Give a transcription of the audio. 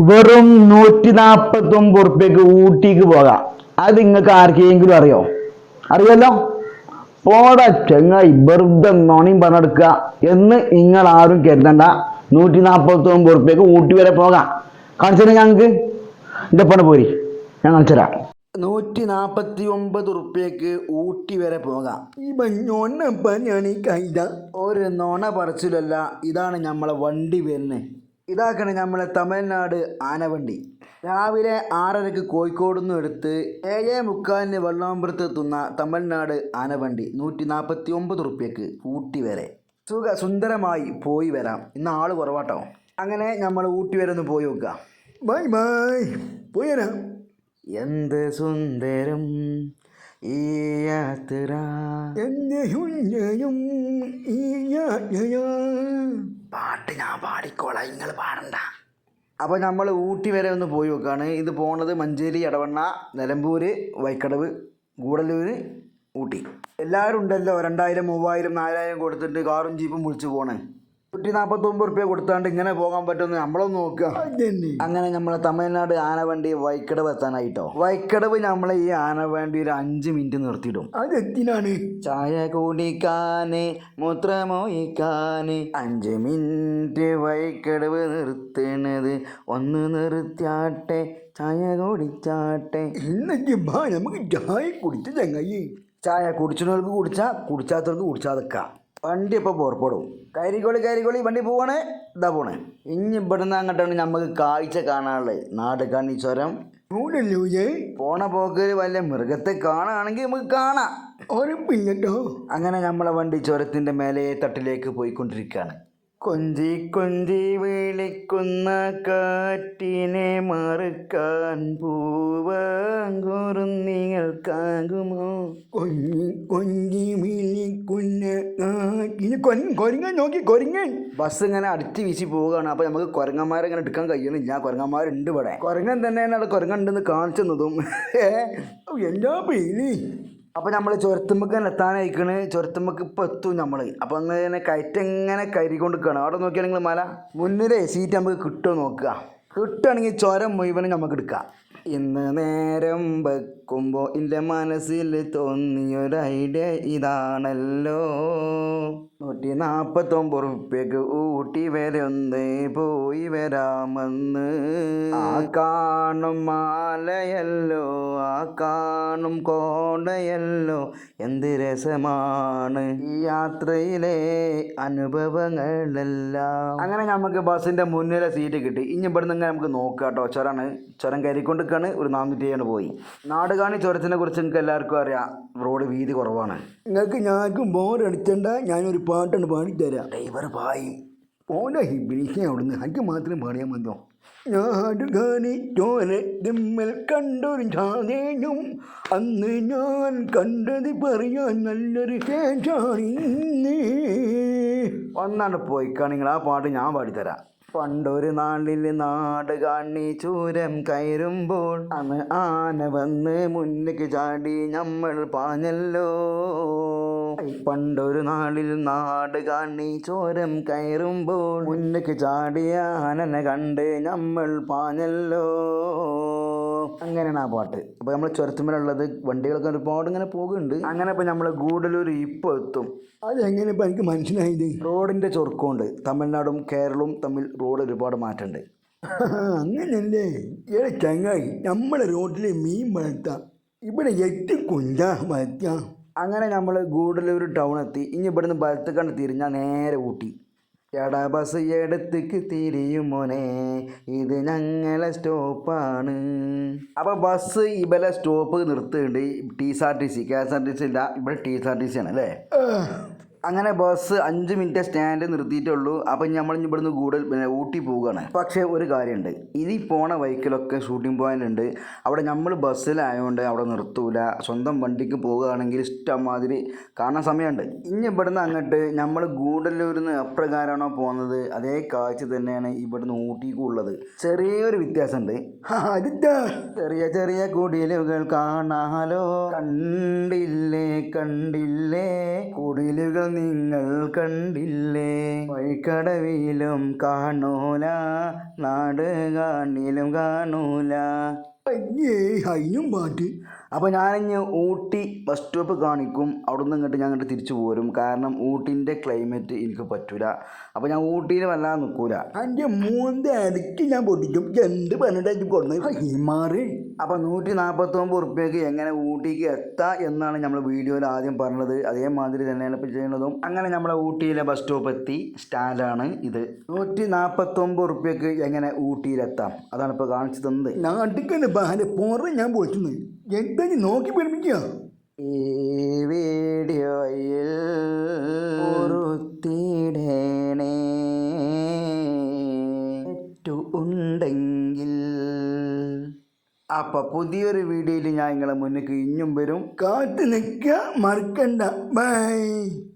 വെറും നൂറ്റി നാപ്പത്തി ഒമ്പത് ഉറുപ്പ്യക്ക് ഊട്ടിക്ക് പോകാം. അത് നിങ്ങൾക്ക് ആർക്കെങ്കിലും അറിയോ? അറിയാലോ? പോടാ ചെങ്ങായി വെറുതെ നോണിയും പറഞ്ഞെടുക്കുക എന്ന് നിങ്ങൾ ആരും കരുതണ്ട. നൂറ്റി നാൽപ്പത്തി ഒമ്പത് ഉറുപ്പ്യക്ക് ഊട്ടി വരെ പോകാം. കാണിച്ചു ഞങ്ങൾക്ക്. എന്റെ പണ പോരി. ഞാൻ കാണിച്ചു തരാം. നൂറ്റി നാൽപ്പത്തി ഒമ്പത് ഉറുപ്പ്യക്ക് ഊട്ടി വരെ പോകാം. ഞാൻ ഈ കൈത. ഒരു നോണ പറച്ചിലല്ല. ഇതാണ് നമ്മളെ വണ്ടി വരുന്നത് ഇതാക്കണേ നമ്മളെ തമിഴ്നാട് ആനവണ്ടി. രാവിലെ ആറരക്ക് കോഴിക്കോട് നിന്ന് എടുത്ത് ഏഴേ മുക്കാലിന് വെള്ളാമ്പുറത്ത് എത്തുന്ന തമിഴ്നാട് ആനവണ്ടി നൂറ്റി നാൽപ്പത്തി ഒമ്പത് റുപ്യക്ക് ഊട്ടി വരെ. സുഖ സുന്ദരമായി പോയി വരാം. ഇന്ന് ആൾ കുറവാട്ടോ. അങ്ങനെ നമ്മൾ ഊട്ടി വരെ ഒന്ന് പോയി നോക്കാം. Bye bye. പോയി വരാം. എന്ത് സുന്ദരം ഈ യാത്ര. ഹുഞ്ഞയും ഈ യാത്രയാ. പാട്ട് ഞാൻ പാടിക്കോളാം. നിങ്ങൾ പാടണ്ട. അപ്പോൾ നമ്മൾ ഊട്ടി വരെ ഒന്ന് പോയി നോക്കുകയാണ് ഇത് പോണത് മഞ്ചേരി എടവണ്ണ നിലമ്പൂർ വൈക്കടവ് ഗൂഡല്ലൂർ ഊട്ടി. എല്ലാവരും ഉണ്ടല്ലോ. രണ്ടായിരം മൂവായിരം നാലായിരം കൊടുത്തിട്ട് കാറും ജീപ്പും വിളിച്ച് പോണേ. നൂറ്റി നാൽപ്പത്തൊമ്പത് റുപ്യ കൊടുത്താണ്ട് ഇങ്ങനെ പോകാൻ പറ്റുമെന്ന് നമ്മളൊന്ന് നോക്കുക. അങ്ങനെ നമ്മളെ തമിഴ്നാട് ആനവണ്ടി വൈക്കടവ് എത്താനായിട്ടോ? വൈക്കടവ് നമ്മളെ ഈ ആനവണ്ടി ഒരു അഞ്ച് മിനിറ്റ് നിർത്തിയിടും. അതെത്തിനാണ് ചായ കുടിക്കാന് മൂത്രമൊഴിക്കാന്. അഞ്ച് മിനിറ്റ് വൈക്കടവ് നിർത്തണത്. ഒന്ന് നിർത്തിയാട്ടെ ചായ കുടിച്ചാട്ടെ. നമുക്ക് ചായ കുടിച്ച ചങ്ങായി. ചായ കുടിച്ചവർക്ക് കുടിച്ചാൽ കുടിച്ചാത്തവർക്ക് കുടിച്ചാതെക്കാം വണ്ടി ഇപ്പോൾ പുറപ്പെടും. കരികോളി കരികോളി വണ്ടി പോവാണ് ഇതാ പോണേ. ഇനി ഇവിടുന്ന് അങ്ങോട്ടാണ് നമുക്ക് കാഴ്ച കാണാനുള്ളത്. നാട് കണ്ണി ചുരം പോണ പോക്ക് വല്ല മൃഗത്തെ കാണുകയാണെങ്കിൽ നമുക്ക് കാണാം. ഉറപ്പില്ലട്ടോ അങ്ങനെ നമ്മളെ വണ്ടി ചുരത്തിന്റെ മേലെ തട്ടിലേക്ക് പോയിക്കൊണ്ടിരിക്കുകയാണ്. കൊഞ്ചി കൊഞ്ചി വിളിക്കുന്ന കാറ്റിനെ മറുക്കാൻ പൂവാങ്കൂറും നിങ്ങൾക്കാകുമോ കൊഞ്ഞി കൊഞ്ചി വിളിക്കുന്ന കാറ്റിന് കൊൻ- കൊരങ്ങൻ നോക്കി കൊരങ്ങൻ. ബസ് ഇങ്ങനെ അടുത്ത് വീശി പോവുകയാണ്. അപ്പോൾ നമുക്ക് കുരങ്ങന്മാരെ ഇങ്ങനെ എടുക്കാൻ കഴിയണില്ല. കുരങ്ങന്മാരുണ്ട് ഇവിടെ. കൊരങ്ങൻ തന്നെയാണ് അവിടെ കൊരങ്ങുണ്ടെന്ന് കാണിച്ചു തന്നതും. ഔ, എന്താ പേര്? അപ്പോൾ നമ്മൾ ചുരത്തുമ്പക്ക് തന്നെ എത്താനായിക്കണ്. ചുരത്തുമ്പക്ക് ഇപ്പോൾ എത്തും നമ്മൾ അപ്പോൾ അങ്ങനെ കയറ്റം എങ്ങനെ കയറി കൊണ്ട് നിൽക്കുകയാണ് അവിടെ നോക്കിയാണെങ്കിൽ മല. മുന്നിലെ സീറ്റ് നമുക്ക് കിട്ടുമോ നോക്കുക. കിട്ടുകയാണെങ്കിൽ ചുരം മുഴുവനും നമുക്ക് എടുക്കാം. ഇന്ന് നേരം വെക്കുമ്പോൾ എന്റെ മനസ്സിൽ തോന്നിയൊരൈഡിയ ഇതാണല്ലോ. നൂറ്റി നാൽപ്പത്തൊമ്പത് റുപ്യക്ക് ഊട്ടി വരെ ഒന്ന് പോയി വരാമെന്ന്. ആ കാണും മാലയല്ലോ ആ കാണും കോടയല്ലോ. എന്ത് രസമാണ് ഈ യാത്രയിലെ അനുഭവങ്ങളെല്ലാം. അങ്ങനെ നമുക്ക് ബസ്സിന്റെ മുന്നിലെ സീറ്റ് കിട്ടി. ഇനി ഇവിടെ നിന്ന് നമുക്ക് നോക്കാം കേട്ടോ ചുരാണ് ചുരം കയറിക്കൊണ്ടിരിക്കുകയാണ് ഒരു നാനൂറ്റി ഏഴ് പോയി. നാട് കാണി ചുരത്തിനെ കുറിച്ച് നിങ്ങൾക്ക് എല്ലാവർക്കും അറിയാം. റോഡ് വീതി കുറവാണ്. നിങ്ങൾക്ക് ഞാനും ബോറടിച്ചണ്ട ഞാനൊരു പാട്ടാണ് പാടിത്തരാം ഡ്രൈവർ പായി. ഓനെ ഹിബിനിക്ക് അവിടുന്ന് എനിക്ക് മാത്രം പാടിയാൽ മതിയോ? ദിമ്മൽ കണ്ടൊരു ചാതേനും അന്ന് ഞാൻ കണ്ടത് പറയാൻ നല്ലൊരു ശേഷാണ് ഒന്നാണ്ട് പോയിക്കാണെങ്കിൽ ആ പാട്ട് ഞാൻ പാടിത്തരാം പണ്ടൊരു നാളിൽ നാട് കാണി ചൂരം കയറുമ്പോൾ അന്ന് ആന വന്ന് മുന്നിക്ക് ചാടി നമ്മൾ പാഞ്ഞല്ലോ. പണ്ടൊരു നാളിൽ നാട് കാണി ചോരം കയറുമ്പോൾ മുന്നിക്ക് ചാടിയ ആനനെ കണ്ട് നമ്മൾ പാഞ്ഞല്ലോ. അങ്ങനെയാണ് ആ പാട്ട്. അപ്പോൾ നമ്മൾ ചുരത്തുമ്മലുള്ളത് വണ്ടികളൊക്കെ ഒരുപാട് ഇങ്ങനെ പോകുന്നുണ്ട്. അങ്ങനെ ഇപ്പോൾ നമ്മൾ ഗൂഡലൂർ ഇപ്പോൾ എത്തും. അതെങ്ങനെ ഇപ്പം എനിക്ക് മനസ്സിലായത് റോഡിന്റെ ചൊറുക്കമുണ്ട് തമിഴ്നാടും കേരളവും തമ്മിൽ റോഡ് ഒരുപാട് മാറ്റമുണ്ട് അങ്ങനല്ലേ? ഏ ചങ്ങായി നമ്മുടെ റോഡിൽ മീൻ വളർത്താം. ഇവിടെ എട്ട് കുഞ്ചാ വളർത്താം അങ്ങനെ നമ്മൾ ഗൂഡലൂർ ടൗൺ എത്തി. ഇനി ഇവിടുന്ന് ബലത്ത് കണ്ട് തിരിഞ്ഞാൽ നേരെ ഊട്ടി. എടാ ബസ് എടുത്തേക്ക് തിരിയും മോനെ. ഇത് ഞങ്ങളെ സ്റ്റോപ്പാണ് അപ്പോൾ ബസ് ഇവലെ stop നിർത്തുന്നുണ്ട്. T S R T C K S R T C ഇല്ല ഇവിടെ T S R T C ആണ് അല്ലേ അങ്ങനെ ബസ് അഞ്ച് മിനിറ്റ് സ്റ്റാൻഡ് നിർത്തിയിട്ടുള്ളൂ അപ്പം നമ്മൾ ഇവിടുന്ന് കൂടുതൽ പിന്നെ ഊട്ടി പോവുകയാണ്. പക്ഷേ ഒരു കാര്യമുണ്ട്. ഇനി പോണ വൈക്കിലൊക്കെ ഷൂട്ടിംഗ് പോയിന്റ് ഉണ്ട്. അവിടെ നമ്മൾ ബസ്സിലായതുകൊണ്ട് അവിടെ നിർത്തൂല. സ്വന്തം വണ്ടിക്ക് പോവുകയാണെങ്കിൽ ഇഷ്ടമാതിരി കാണാൻ സമയമുണ്ട്. ഇനി ഇവിടുന്ന് അങ്ങോട്ട് നമ്മൾ ഗൂഡല്ലൂരിൽ നിന്ന് എപ്രകാരമാണോ പോകുന്നത് അതേ കാഴ്ച തന്നെയാണ് ഇവിടുന്ന് ഊട്ടിക്കും ഉള്ളത്. ചെറിയൊരു വ്യത്യാസമുണ്ട്. ചെറിയ ചെറിയ കുടിലുകൾ കാണാലോ. കണ്ടില്ലേ കണ്ടില്ലേ. കുടിലുകൾ നിങ്ങൾ കണ്ടില്ലേ? വഴിക്കടവിലും കാണൂല നാട് കാണിലും. കാണൂല അയ്യേ അതിനും പാട്ട് അപ്പോൾ ഞാനിഞ്ഞ് ഊട്ടി ബസ് സ്റ്റോപ്പ് കാണിക്കും. അവിടെ നിന്ന് ഇങ്ങോട്ട് ഞാൻ ഇങ്ങോട്ട് തിരിച്ചു പോരും. കാരണം ഊട്ടിന്റെ ക്ലൈമറ്റ് എനിക്ക് പറ്റൂല. അപ്പോൾ ഞാൻ ഊട്ടിയിൽ വല്ലാതെ നിൽക്കൂല എന്റെ മൂന്ന് ഇടയ്ക്ക് ഞാൻ പൊട്ടിക്കും. എന്ത് പറഞ്ഞിട്ട് കൊടുന്നത് ഹിമാറ് അപ്പോൾ നൂറ്റി നാൽപ്പത്തൊമ്പത് ഉറുപ്പ്യക്ക് എങ്ങനെ ഊട്ടിക്ക് എത്താം എന്നാണ് നമ്മൾ വീഡിയോയിൽ ആദ്യം പറഞ്ഞത്. അതേമാതിരി തന്നെയാണ് ഇപ്പോൾ ചെയ്യുന്നതും. അങ്ങനെ നമ്മളെ ഊട്ടിയിലെ ബസ് സ്റ്റോപ്പ് എത്തി. സ്റ്റാൻഡാണ് ഇത്. നൂറ്റി നാൽപ്പത്തൊമ്പത് ഉറുപ്പ്യക്ക് എങ്ങനെ ഊട്ടിയിലെത്താം അതാണ് ഇപ്പോൾ കാണിച്ചു തന്നത്. നാട്ടിക്കന്നെ ബാലെ പോറ ഞാൻ പൊളിക്കുന്നത് എന്താ നോക്കി പഠിപ്പിക്കുക ഈ വീഡിയോയിൽ ഉണ്ടെങ്കിൽ അപ്പം പുതിയൊരു വീഡിയോയിൽ ഞാൻ നിങ്ങളെ മുന്നിൽ ഇഞ്ഞും വരും. കാത്തു നിൽക്കുക മറക്കണ്ട. ബൈ